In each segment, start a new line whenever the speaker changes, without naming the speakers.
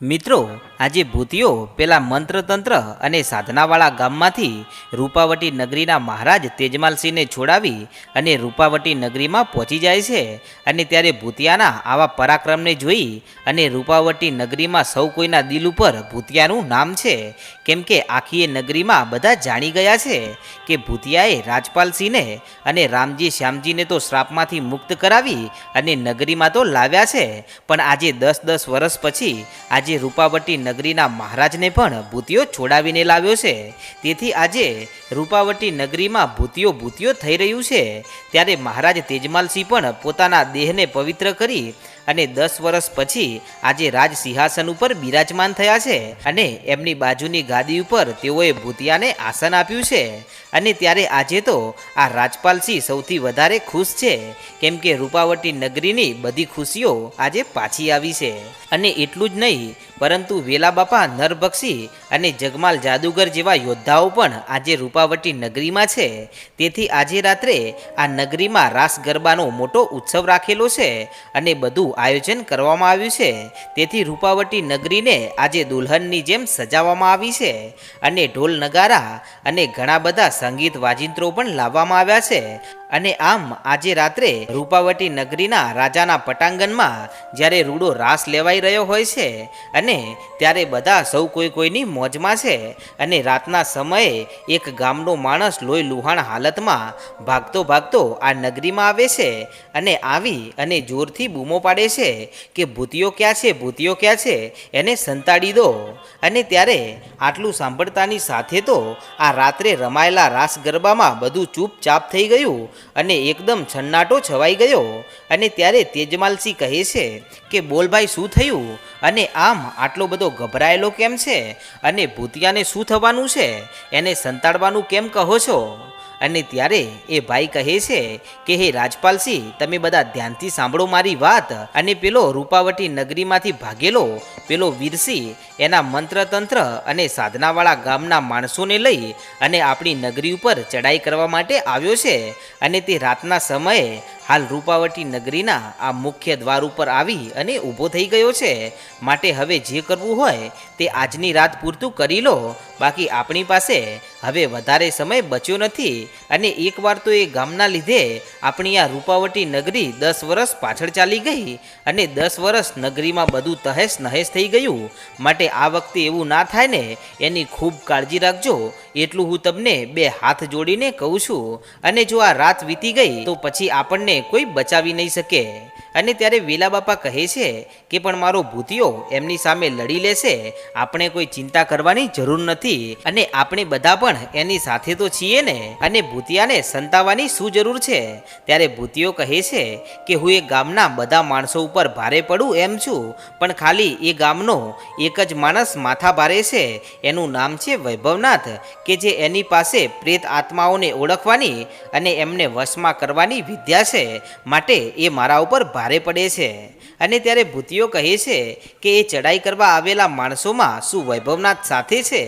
મિત્રો, આજે ભૂતિઓ પેલા મંત્રતંત્ર અને સાધનાવાળા ગામમાંથી રૂપાવટી નગરીના મહારાજ તેજમાલસિંહને છોડાવી અને રૂપાવટી નગરીમાં પહોંચી જાય છે અને ત્યારે ભૂતિયાના આવા પરાક્રમને જોઈ અને રૂપાવટી નગરીમાં સૌ કોઈના દિલ ઉપર ભૂતિયાનું નામ છે. કેમ કે આખી એ નગરીમાં બધા જાણી ગયા છે કે ભૂતિયાએ રાજપાલસિંહને અને રામજી શ્યામજીને તો શ્રાપમાંથી મુક્ત કરાવી અને નગરીમાં તો લાવ્યા છે. પણ આજે દસ દસ વર્ષ પછી આજે રૂપાવટી નગરીના મહારાજને પણ ભૂતિયો છોડાવીને લાવ્યો છે. તેથી આજે રૂપાવટી નગરીમાં ભૂતિયો ભૂતિયો થઈ રહ્યું છે. ત્યારે મહારાજ તેજમાલસિંહ પણ પોતાના દેહને પવિત્ર કરી અને દસ વર્ષ પછી આજે રાજ સિંહાસન ઉપર બિરાજમાન થયા છે અને એમની બાજુની ગાદી ઉપર તેઓએ ભૂતિયાને આસન આપ્યું છે. અને ત્યારે આજે તો આ રાજપાલસિંહ સૌથી વધારે ખુશ છે. કેમ કે રૂપાવટી નગરીની બધી ખુશીઓ આજે પાછી આવી છે. અને એટલું જ નહીં પરંતુ વેલા બાપા નરભક્ષી અને જગમાલ જાદુગર જેવા યોદ્ધાઓ પણ આજે રૂપાવટી નગરીમાં છે. તેથી આજે રાત્રે આ નગરીમાં રાસ ગરબાનો મોટો ઉત્સવ રાખેલો છે અને બધું આયોજન કરવામાં આવ્યું છે. તેથી રૂપાવટી નગરીને આજે દુલ્હનની જેમ સજાવવામાં આવી છે અને ઢોલ નગારા અને ઘણા બધા સંગીત વાજિંત્રો પણ લાવવામાં આવ્યા છે. અને આમ આજે રાત્રે રૂપાવટી નગરીના રાજાના પટાંગણમાં જ્યારે રૂડો રાસ લેવાઈ રહ્યો હોય છે અને ત્યારે બધા સૌ કોઈ કોઈની મોજમાં છે અને રાતના સમયે એક ગામનો માણસ લોહી લુહાણ હાલતમાં ભાગતો ભાગતો આ નગરીમાં આવે છે અને આવી અને જોરથી બૂમો પાડે છે કે ભૂતિયો ક્યાં છે? ભૂતિયો ક્યાં છે? એને સંતાડી દો. અને ત્યારે આટલું સાંભળતાની સાથે તો આ રાત્રે રમાયેલા રાસ ગરબામાં બધું ચૂપચાપ થઈ ગયું અને એકદમ છન્નાટો છવાઈ ગયો. અને ત્યારે તેજમાલસિંહ કહે છે કે, બોલ ભાઈ, શું થયું? અને આમ આટલો બધો ગભરાયેલો કેમ છે? અને ભૂતિયાને શું થવાનું છે? એને સંતાડવાનું કેમ કહો છો? અને ત્યારે એ ભાઈ કહે છે કે, હે રાજપાલસિંહ, તમે બધા ધ્યાનથી સાંભળો મારી વાત. અને પેલો રૂપાવટી નગરીમાંથી ભાગેલો, પેલો વીરસિંહ એના મંત્રતંત્ર અને સાધનાવાળા ગામના માણસોને લઈ અને આપણી નગરી ઉપર ચડાઈ કરવા માટે આવ્યો છે. અને તે રાતના સમયે હાલ રૂપાવટી નગરીના આ મુખ્ય દ્વાર ઉપર આવી અને ઊભો થઈ ગયો છે. માટે હવે જે કરવું હોય તે આજની રાત પૂરતું કરી લો. બાકી આપણી પાસે હવે વધારે સમય બચ્યો નથી અને એકવાર તો એ ગામના લીધે આપણી આ રૂપાવટી નગરી દસ વર્ષ પાછળ ચાલી ગઈ અને દસ વર્ષ નગરીમાં બધું તહેસ નહેસ થઈ ગયું. માટે આ વખતે એવું ના થાય ને એની ખૂબ કાળજી રાખજો. એટલું હું તમને બે હાથ જોડીને કહું છું. અને જો આ રાત વીતી ગઈ તો પછી આપણને કોઈ બચાવી નહીં શકે. અને ત્યારે વેલા બાપા કહે છે કે, પણ મારો ભૂતિયો એમની સામે લડી લેશે. આપણે કોઈ ચિંતા કરવાની જરૂર નથી. અને આપણે બધા પણ એની સાથે તો છીએ ને. અને ભૂતિયાને સંતાવાની શું જરૂર છે? ત્યારે ભૂતિયો કહે છે કે, હું એ ગામના બધા માણસો ઉપર ભારે પડું એમ છું. પણ ખાલી એ ગામનો એક જ માણસ માથા ભારે છે. એનું નામ છે વૈભવનાથ, કે જે એની પાસે પ્રેત આત્માઓને ઓળખવાની અને એમને વશમાં કરવાની વિદ્યા છે. માટે એ મારા ઉપર ભારે પડે છે અને ત્યારે ભૂતિયો કહે છે કે એ ચડાઈ કરવા આવેલા માણસોમાં શું વૈભવનાથ સાથે છે?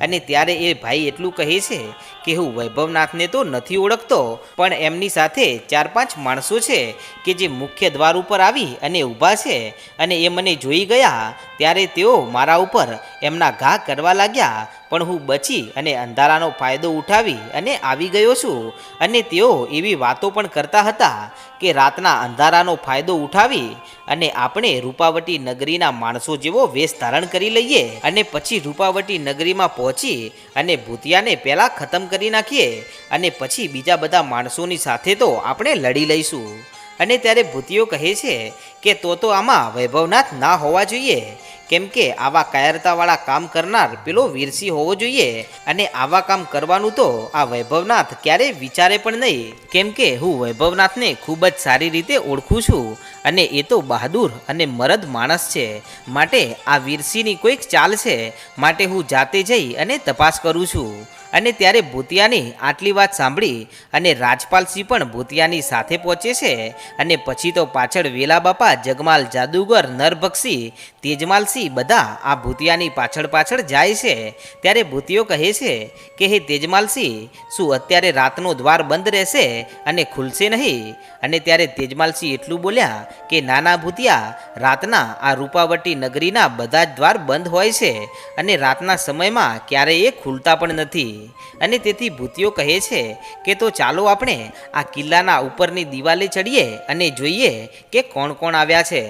અને ત્યારે એ ભાઈ એટલું કહે છે કે હું વૈભવનાથને તો નથી ઓળખતો, પણ એમની સાથે ચાર પાંચ માણસો છે કે જે મુખ્ય દ્વાર ઉપર આવી અને ઊભા છે અને એ મને જોઈ ગયા, ત્યારે તેઓ મારા ઉપર એમના ઘા કરવા લાગ્યા પણ હું બચી અને અંધારાનો ફાયદો ઉઠાવી અને આવી ગયો છું. અને તેઓ એવી વાતો પણ કરતા હતા કે રાતના અંધારાનો ફાયદો ઉઠાવી અને આપણે રૂપાવટી નગરીના માણસો જેવો વેશ ધારણ કરી લઈએ અને પછી રૂપાવટી નગરીમાં પહોંચી અને ભૂતિયાને પહેલાં ખતમ કરી નાખીએ અને પછી બીજા બધા માણસોની સાથે તો આપણે લડી લઈશું. અને ત્યારે ભૂતિઓ કહે છે કે તો તો આમાં વૈભવનાથ ના હોવા જોઈએ. કેમ કે આવા કાયરતાવાળા કામ કરનાર પેલો વીરસિંહ હોવો જોઈએ અને આવા કામ કરવાનું તો આ વૈભવનાથ ક્યારેય વિચારે પણ નહીં. કેમ કે હું વૈભવનાથને ખૂબ જ સારી રીતે ઓળખું છું અને એ તો બહાદુર અને મરદ માણસ છે. માટે આ વીરસિંહની કોઈક ચાલ છે. માટે હું જાતે જઈ અને તપાસ કરું છું. અને ત્યારે ભૂતિયાની આટલી વાત સાંભળી અને રાજપાલસિંહ પણ ભૂતિયાની સાથે પહોંચે છે અને પછી તો પાછળ વેલા બાપા જગમાલ, જાદુગર, નરભક્ષી, તેજમાલસિંહ બધા આ ભૂતિયાની પાછળ પાછળ જાય છે. ત્યારે ભૂતિયો કહે છે કે, હે તેજમાલસિંહ, શું અત્યારે રાતનો દ્વાર બંધ રહેશે અને ખુલશે નહીં? અને ત્યારે તેજમાલસિંહ એટલું બોલ્યા કે, નાના ભૂતિયા, રાતના આ રૂપાવટી નગરીના બધા જ દ્વાર બંધ હોય છે અને રાતના સમયમાં ક્યારેય એ ખુલતા પણ નથી. અને તેથી ભૂતિયો કહે છે કે તો ચાલો આપણે આ કિલ્લાના ઉપરની દિવાલે ચડીએ અને જોઈએ કે કોણ કોણ આવ્યા છે.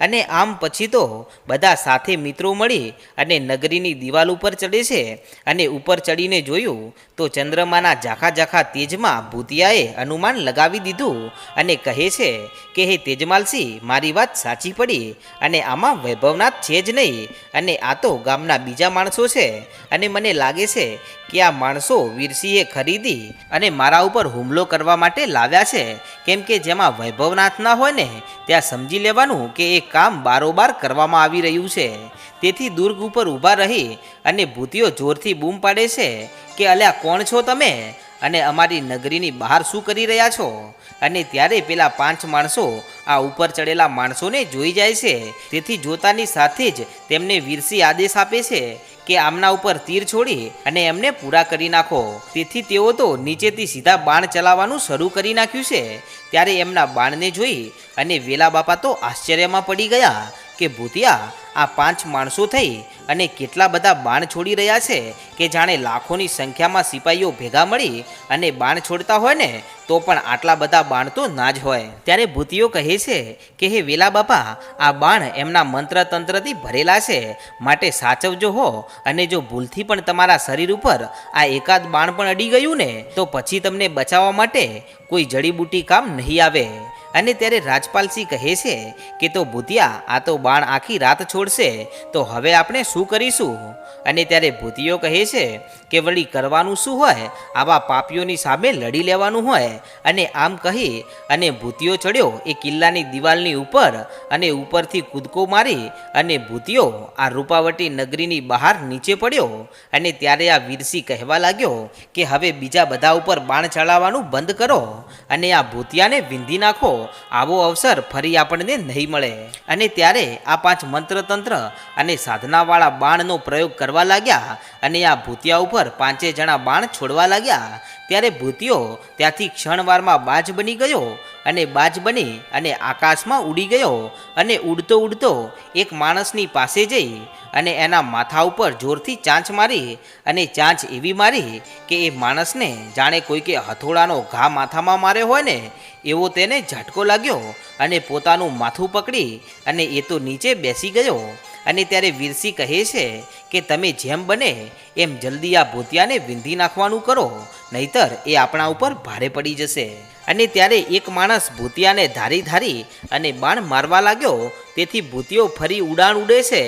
અને આમ પછી તો બધા સાથે મિત્રો મળી અને નગરીની દિવાલ ઉપર ચડે છે અને ઉપર ચડીને જોયું તો ચંદ્રમાના ઝાખા ઝાખા તેજમાં ભૂતિયાએ અનુમાન લગાવી દીધું અને કહે છે કે, હે તેજમાલસિંહ મારી વાત સાચી પડી અને આમાં વૈભવનાથ છે જ નહીં અને આ તો ગામના બીજા માણસો છે અને મને લાગે છે કે આ માણસો વીરસિંહે ખરીદી અને મારા ઉપર હુમલો કરવા માટે લાવ્યા છે. કેમ કે જેમાં વૈભવનાથ ના હોય ને, ત્યાં સમજી લેવાનું કે એ કામ બારોબાર કરવામાં આવી રહ્યું છે. તેથી દુર્ગ ઉપર ઊભા રહી અને ભૂતિઓ જોરથી બૂમ પાડે છે કે, અલ્યા, કોણ છો તમે? અને અમારી નગરીની બહાર શું કરી રહ્યા છો? અને ત્યારે પેલા પાંચ માણસો આ ઉપર ચડેલા માણસોને જોઈ જાય છે. તેથી જોતાની સાથે જ તેમને વીરસી આદેશ આપે છે કે આમના ઉપર તીર છોડી અને એમને પૂરા કરી નાખો. તેથી તેઓ તો નીચેથી સીધા બાણ ચલાવવાનું શરૂ કરી નાખ્યું છે. ત્યારે એમના બાણને જોઈ અને વેલા બાપા તો આશ્ચર્યમાં પડી ગયા કે ભૂતિયા આ પાંચ માણસો થઈ અને કેટલા બધા બાણ છોડી રહ્યા છે કે જાણે લાખોની સંખ્યામાં સિપાહીઓ ભેગા મળી અને બાણ છોડતા હોય ને, તો પણ આટલા બધા બાણ તો ના જ હોય. ત્યારે ભૂતિઓ કહે છે કે, હે વેલા બાપા, આ બાણ એમના મંત્ર તંત્રથી ભરેલા છે. માટે સાચવજો હો. અને જો ભૂલથી પણ તમારા શરીર ઉપર આ એકાદ બાણ પણ અડી ગયું ને, તો પછી તમને બચાવવા માટે કોઈ જડીબુટી કામ નહીં આવે. અને ત્યારે રાજપાલસિંહ કહે છે કે તો ભૂતિયા, આ તો બાણ આખી રાત છોડશે, તો હવે આપણે શું કરીશું? અને ત્યારે ભૂતિયો કહે છે કે વળી કરવાનું શું હોય? આવા પાપીઓની સામે લડી લેવાનું હોય. અને આમ કહી અને ભૂતિયો ચડ્યો એ કિલ્લાની દિવાલની ઉપર અને ઉપરથી કૂદકો મારી અને ભૂતિયો આ રૂપાવટી નગરીની બહાર નીચે પડ્યો. અને ત્યારે આ વીરસી કહેવા લાગ્યો કે હવે બીજા બધા ઉપર બાણ ચડાવવાનું બંધ કરો. અને આ ભૂતિયાને વિંધી નાખો. આવો અવસર ફરી આપણને નહીં મળે. અને ત્યારે આ પાંચ મંત્રતંત્ર અને સાધનાવાળા બાણનો પ્રયોગ કરવા લાગ્યા અને આ ભૂતિયા ઉપર પાંચે જણા બાણ છોડવા લાગ્યા. ત્યારે ભૂતિયો ત્યાંથી ક્ષણવારમાં બાજ બની ગયો અને બાજ બની અને આકાશમાં ઉડી ગયો અને ઉડતો ઉડતો એક માણસની પાસે જઈ અને એના માથા ઉપર જોરથી ચાંચ મારી અને ચાંચ એવી મારી કે એ માણસને જાણે કોઈ કે હથોડાનો ઘા માથામાં માર્યો હોય ને, એવો તેને ઝટકો લાગ્યો અને પોતાનું માથું પકડી અને એ તો નીચે બેસી ગયો અને ત્યારે વીરસી કહે છે કે તમે જેમ બને એમ જલ્દી આ ભૂતિયાને વિંધી નાખવાનું કરો, નહીતર એ આપણા ઉપર ભારે પડી જશે. અને ત્યારે એક માણસ ભૂતિયાને ધારી ધારી અને બાણ મારવા લાગ્યો, તેથી ભૂતિયો ફરી ઉડાણ ઉડે છે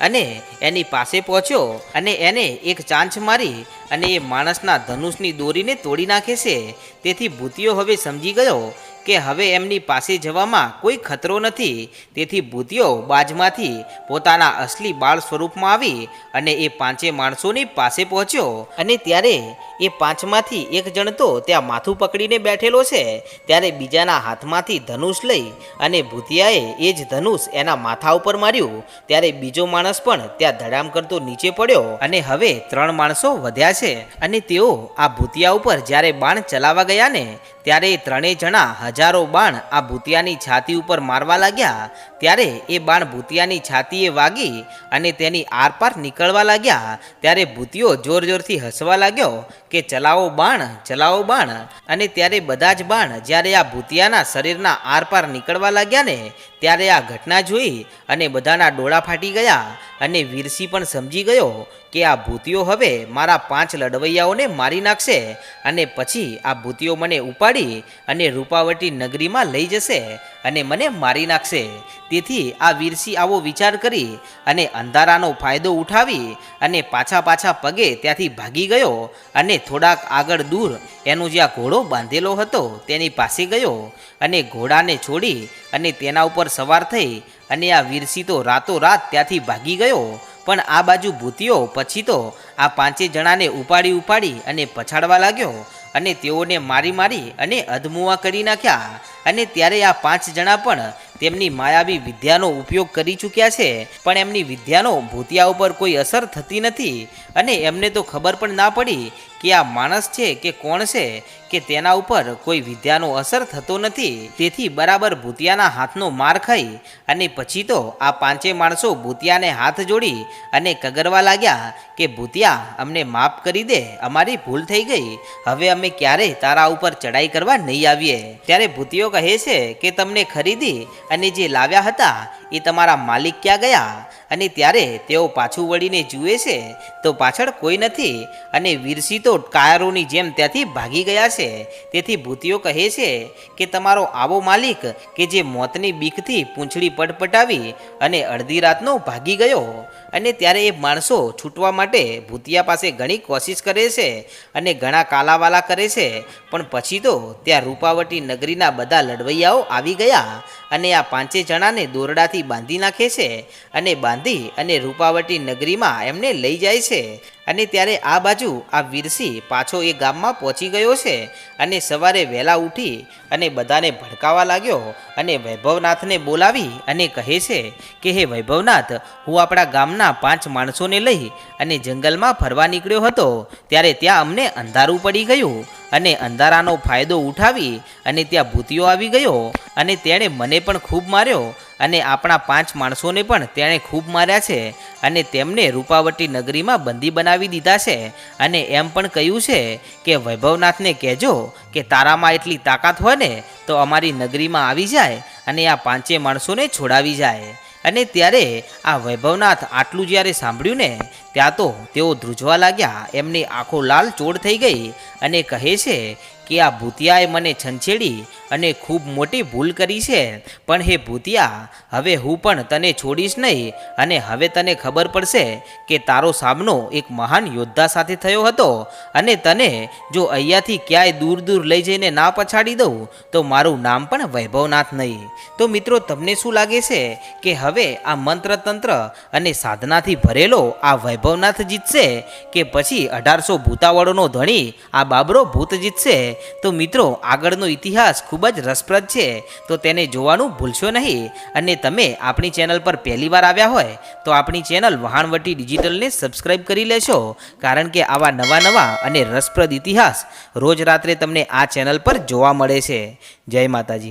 અને એની પાસે પહોંચ્યો અને એને એક ચાંચ મારી અને એ માણસના ધનુષની દોરીને તોડી નાખે છે. તેથી ભૂતિયો હવે સમજી ગયો કે હવે એમની પાસે જવામાં કોઈ ખતરો નથી. તેથી ભૂતિયો બાજમાંથી પોતાના અસલી બાળ સ્વરૂપમાં આવી અને એ પાંચે માણસોની પાસે પહોંચ્યો. અને ત્યારે એ પાંચમાંથી એક જણ તો ત્યાં માથું પકડીને બેઠેલો છે. ત્યારે બીજાના હાથમાંથી ધનુષ લઈ અને ભૂતિયાએ એ જ ધનુષ એના માથા ઉપર માર્યું. ત્યારે બીજો માણસ પણ ત્યાં ધડામ કરતો નીચે પડ્યો. અને હવે ત્રણ માણસો વધ્યા છે. અને તેઓ આ ભૂતિયા ઉપર જ્યારે બાણ ચલાવવા ગયા ને, ત્યારે એ ત્રણેય જણા હજારો બાણ આ ભૂતિયાની છાતી ઉપર મારવા લાગ્યા, ત્યારે એ બાણ ભૂતિયાની છાતીએ વાગી અને તેની આરપાર નીકળવા લાગ્યા, ત્યારે ભૂતિયો જોર જોરથી હસવા લાગ્યો કે, ચલાવો બાણ ચલાવો બાણ. અને ત્યારે બધા જ બાણ જ્યારે આ ભૂતિયાના શરીરના આરપાર નીકળવા લાગ્યા ને ત્યારે આ ઘટના જોઈ અને બધાના ડોળા ફાટી ગયા. અને વીરસી પણ સમજી ગયો કે આ ભૂતિઓ હવે મારા પાંચ લડવૈયાઓને મારી નાખશે અને પછી આ ભૂતિઓ મને ઉપાડી અને રૂપાવટી નગરીમાં લઈ જશે. અને મને મારી નાખશે. તેથી આ વીરસી આવો વિચાર કરી અને અંધારાનો ફાયદો ઉઠાવી અને પાછા પાછા પગે ત્યાંથી ભાગી ગયો અને થોડાક આગળ દૂર એનો જ્યાં ઘોડો બાંધેલો હતો તેની પાસે ગયો અને ઘોડાને છોડી અને તેના ઉપર સવાર થઈ અને આ વીરસી તો રાતોરાત ત્યાંથી ભાગી ગયો. પણ આ બાજુ ભૂતિયો પછી તો આ પાંચે જણાને ઉપાડી ઉપાડી અને પછાડવા લાગ્યો અને તેઓને મારી મારી અને અધમુઆ કરી નાખ્યા. અને ત્યારે આ પાંચ જણા પણ તેમની માયાવી વિદ્યાનો ઉપયોગ કરી ચૂક્યા છે, પણ એમની વિદ્યાનો ભૂતિયા ઉપર કોઈ અસર થતી નથી અને એમને તો ખબર પણ ના પડી કે આ માણસ છે કે કોણ છે, કે તેના ઉપર કોઈ વિદ્યાનો અસર થતો નથી. તેથી બરાબર ભૂતિયાના હાથનો માર ખાઈ અને પછી તો આ પાંચે માણસો ભૂતિયાને હાથ જોડી અને કગરવા લાગ્યા કે, ભૂતિયા, અમને માફ કરી દે, અમારી ભૂલ થઈ ગઈ. હવે અમે ક્યારેય તારા ઉપર ચડાઈ કરવા નહીં આવીએ? ત્યારે ભૂતિયો કહે છે કે તમને ખરીદી અને જે લાવ્યા હતા એ તમારા માલિક ક્યાં ગયા? અને ત્યારે તેઓ પાછું વળીને જુએ છે, તો પાછળ કોઈ નથી અને વીરસી તો કાયરોની જેમ ત્યાંથી ભાગી ગયા છે. તેથી ભૂતિયો કહે છે કે તમારો આવો માલિક કે જે મોતની બીકથી પૂંછડી પટપટાવી અને અડધી રાતનો ભાગી ગયો અને ત્યારે એ માણસો છૂટવા માટે ભૂતિયા પાસે ઘણી કોશિશ કરે છે અને ઘણા કાલાવાલા કરે છે. પણ પછી તો ત્યાં રૂપાવટી નગરીના બધા લડવૈયાઓ આવી ગયા અને આ પાંચે જણાને દોરડાથી બાંધી નાખે છે અને બાંધી અને રૂપાવટી નગરીમાં એમને લઈ જાય છે. અને ત્યારે આ બાજુ આ વીરસી પાછો એ ગામમાં પહોંચી ગયો છે અને સવારે વહેલા ઉઠી અને બધાને ભડકાવા લાગ્યો અને વૈભવનાથને બોલાવી અને કહે છે કે, હે વૈભવનાથ, હું આપણા ગામના પાંચ માણસોને લઈ અને જંગલમાં ફરવા નીકળ્યો હતો. ત્યારે ત્યાં અમને અંધારું પડી ગયું અને અંધારાનો ફાયદો ઉઠાવી અને ત્યાં ભૂતિયો આવી ગયો અને તેણે મને પણ ખૂબ માર્યો અને આપણા પાંચ માણસોને પણ તેણે ખૂબ માર્યા છે અને તેમને રૂપાવટી નગરીમાં બંદી બનાવી દીધા છે. અને એમ પણ કહ્યું છે કે, વૈભવનાથને કહેજો કે તારામાં એટલી તાકાત હોય ને, તો અમારી નગરીમાં આવી જાય અને આ પાંચે માણસોને છોડાવી જાય. અને ત્યારે આ વૈભવનાથ આટલું જ્યારે સાંભળ્યું ને, ત્યાં તો તેઓ ધ્રુજવા લાગ્યા. એમની આંખો લાલ ચોડ થઈ ગઈ અને કહે છે કે, આ ભૂતિયાએ મને છંછેડી અને ખૂબ મોટી ભૂલ કરી છે. પણ હે ભૂતિયા, હવે હું પણ તને છોડીશ નહીં અને હવે તને ખબર પડશે કે તારો સામનો એક મહાન યોદ્ધા સાથે થયો હતો અને તને જો અહીંયાથી ક્યાંય દૂર દૂર લઈ જઈને ના પછાડી દઉં, તો મારું નામ પણ વૈભવનાથ નહીં. તો મિત્રો, તમને શું લાગે છે કે હવે આ મંત્ર તંત્ર અને સાધનાથી ભરેલો આ વૈભવનાથ જીતશે કે પછી અઢારસો ભૂતાવળોનો ધણી આ બાબરો ભૂત જીતશે? તો મિત્રો, આગળનો ઇતિહાસ ખૂબ જ રસપ્રદ છે. તો તેને જોવાનું ભૂલશો નહીં. અને તમે આપણી ચેનલ પર પહેલી વાર આવ્યા હોય, તો આપણી ચેનલ વહાણવટી ડિજિટલને સબસ્ક્રાઇબ કરી લેશો. કારણ કે આવા નવા નવા અને રસપ્રદ ઇતિહાસ રોજ રાત્રે તમને આ ચેનલ પર જોવા મળે છે. જય માતાજી.